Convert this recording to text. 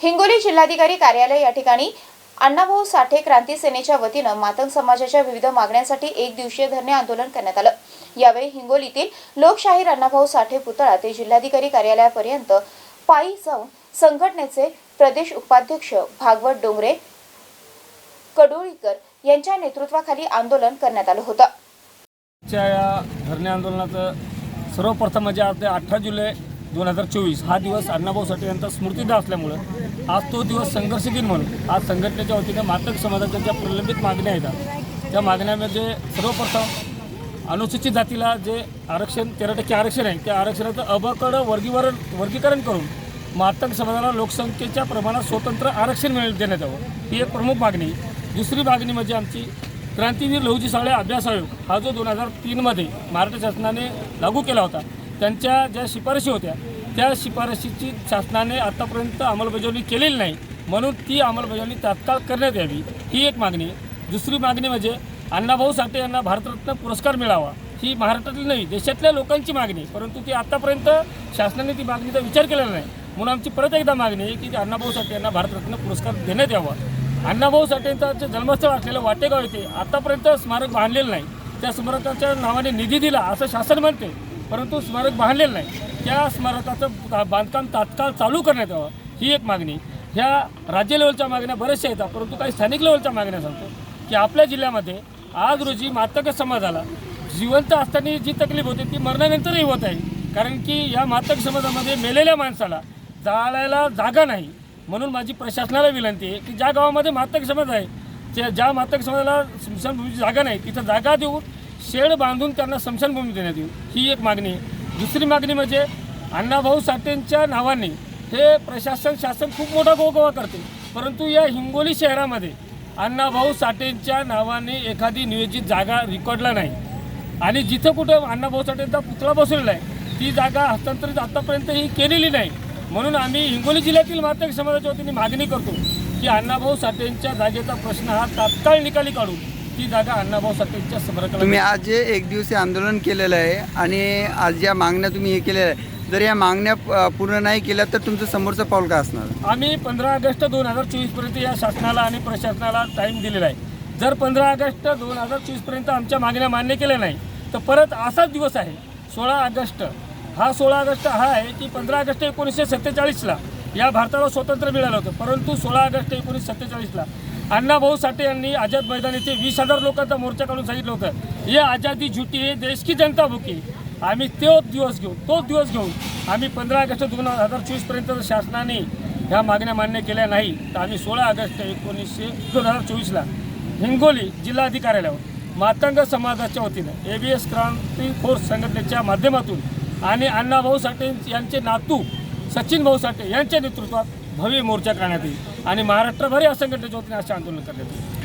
हिंगोली जिल्हाधिकारी कार्यालय या ठिकाणी अण्णाभाऊ साठे क्रांती सेनेच्या वतीनं मातंग समाजाच्या विविध मागण्यांसाठी एक दिवसीय धरणे आंदोलन करण्यात आलं. यावेळी हिंगोलीतील लोकशाहीर अण्णाभाऊ साठे पुतळा ते जिल्हाधिकारी कार्यालयापर्यंत पायी जाऊन संघटनेचे प्रदेश उपाध्यक्ष भागवत डोंगरे कडोळीकर यांच्या नेतृत्वाखाली आंदोलन करण्यात आलं होतं. या धरणे आंदोलनाचं सर्वप्रथम म्हणजे आज ते अठरा जुलै दोन हजार चोवीस हा दिवस अण्णाभाऊ साठे यांचा स्मृतीदा असल्यामुळं आज तो दिवस संघर्ष दिन म्हणून. आज संघटनेच्या वतीने मातक समाजाच्या ज्या प्रलंबित मागण्या आहेत त्या मागण्यामध्ये सर्वप्रथम अनुसूचित जातीला जे आरक्षण तेरा टक्के आरक्षण आहे त्या आरक्षणाचं अबकडं वर्गीकरण वर्गीकरण करून मातक समाजाला लोकसंख्येच्या प्रमाणात स्वतंत्र आरक्षण मिळेल देण्यात यावं. ही एक प्रमुख मागणी दुसरी मागणी म्हणजे आमची क्रांतीवीर लहुजी साळे अभ्यास आयोग हा जो दोन हजार तीनमध्ये महाराष्ट्र शासनाने लागू केला होता त्यांच्या ज्या शिफारशी होत्या त्या शिफारशीची शासनाने आत्तापर्यंत अंमलबजावणी केलेली नाही. म्हणून ती अंमलबजावणी तात्काळ करण्यात यावी ही एक मागणी दुसरी मागणी म्हणजे अण्णाभाऊ साठे यांना भारतरत्न पुरस्कार मिळावा ही महाराष्ट्रातील नाही देशातल्या लोकांची मागणी परंतु ती आत्तापर्यंत शासनाने ती मागणीचा विचार केलेला नाही. म्हणून आमची परत एकदा मागणी आहे की अण्णाभाऊ साठे यांना भारतरत्न पुरस्कार देण्यात यावा. अण्णाभाऊ साठेंचा जे जन्मस्थळ असलेलं वाटेगाव येथे आतापर्यंत स्मारक बांधलेलं नाही. त्या स्मारकाच्या नावाने निधी दिला असं शासन म्हणते. परंतु स्मारक बांधलेलं नाही. त्या स्मारकाचं बांधकाम तात्काळ चालू करण्यात यावं ही एक मागणी. ह्या राज्य लेवलच्या मागण्या बऱ्याचशा येतात परंतु काही स्थानिक लेवलच्या मागण्या सांगतो. की आपल्या जिल्ह्यामध्ये आज रोजी मातक समाजाला जिवंत असताना जी तकलीफ होते ती मरणानंतरही होत आहे. कारण की या मातक समाजामध्ये मेलेल्या माणसाला जाळायला जागा नाही. म्हणून माझी प्रशासनाला विनंती आहे की ज्या गावामध्ये मातक समाज आहे त्या ज्या मातक समाजाला स्मशानभूमीची जागा नाही तिथं जागा देऊन शेड बांधून त्यांना स्मशानभूमी देण्यात येईल. ही एक मागणी आहे. दुसरी मागणी म्हणजे अण्णाभाऊ साठेंच्या नावाने हे प्रशासन शासन खूप मोठा गोगोवा करते. परंतु या हिंगोली शहरामध्ये अण्णाभाऊ साठेंच्या नावाने एखादी नियोजित जागा रेकॉर्डला नाही. आणि जिथं कुठं अण्णाभाऊ साठेंचा पुतळा बसवलेला आहे ती जागा हस्तांतरित आतापर्यंत ही केलेली नाही. म्हणून आम्ही हिंगोली जिल्ह्यातील मातक समाजाच्या वतीने मागणी करतो की अण्णाभाऊ साठेंच्या जागेचा प्रश्न हा तात्काळ निकाली काढून ती जागा अण्णाभाऊ साठेंच्या स्मरकाला तुम्ही आज जे एक दिवसीय आंदोलन केलेलं आहे आणि आज ज्या मागण्या तुम्ही हे केलेल्या आहे जर या मागण्या अ, पूर्ण नाही केल्या तर तुमचं समोरचं पाऊल काय असणार? आम्ही पंधरा ऑगस्ट दोन हजार चोवीसपर्यंत या शासनाला आणि प्रशासनाला टाईम दिलेला आहे. जर पंधरा ऑगस्ट दोन हजार चोवीसपर्यंत आमच्या मागण्या मान्य केल्या नाही तर परत असाच दिवस आहे सोळा ऑगस्ट. हा सोळा ऑगस्ट हा आहे की पंधरा ऑगस्ट एकोणीसशे सत्तेचाळीसला या भारताला स्वातंत्र्य मिळालं होतं परंतु सोळा ऑगस्ट एकोणीसशे सत्तेचाळीसला अण्णाभाऊ साठे यांनी आझाद मैदान येथे वीस हजार लोकांचा मोर्चा काढून सांगितलं होतं. ये आझादी झुटी हे देश की जनता भुकी. आम्ही तो दिवस घेऊ तोच दिवस घेऊन आम्ही पंधरा ऑगस्ट दोन हजार चोवीसपर्यंत जर शासनाने ह्या मागण्या मान्य केल्या नाही तर आम्ही सोळा ऑगस्ट एकोणीसशे दोन हजार चोवीसला हिंगोली जिल्हाधिकाऱ्यालयावर मातंग समाजाच्या वतीनं A B S Kranti force संघटनेच्या माध्यमातून आणि अण्णाभाऊ साठे यांचे नातू सचिन भाऊ साठे यांच्या नेतृत्वात भव्य मोर्चा करण्यात येईल. आणि महाराष्ट्रभरी असंघटित संघटनेच्या वतीने असे आंदोलन करण्यात येईल.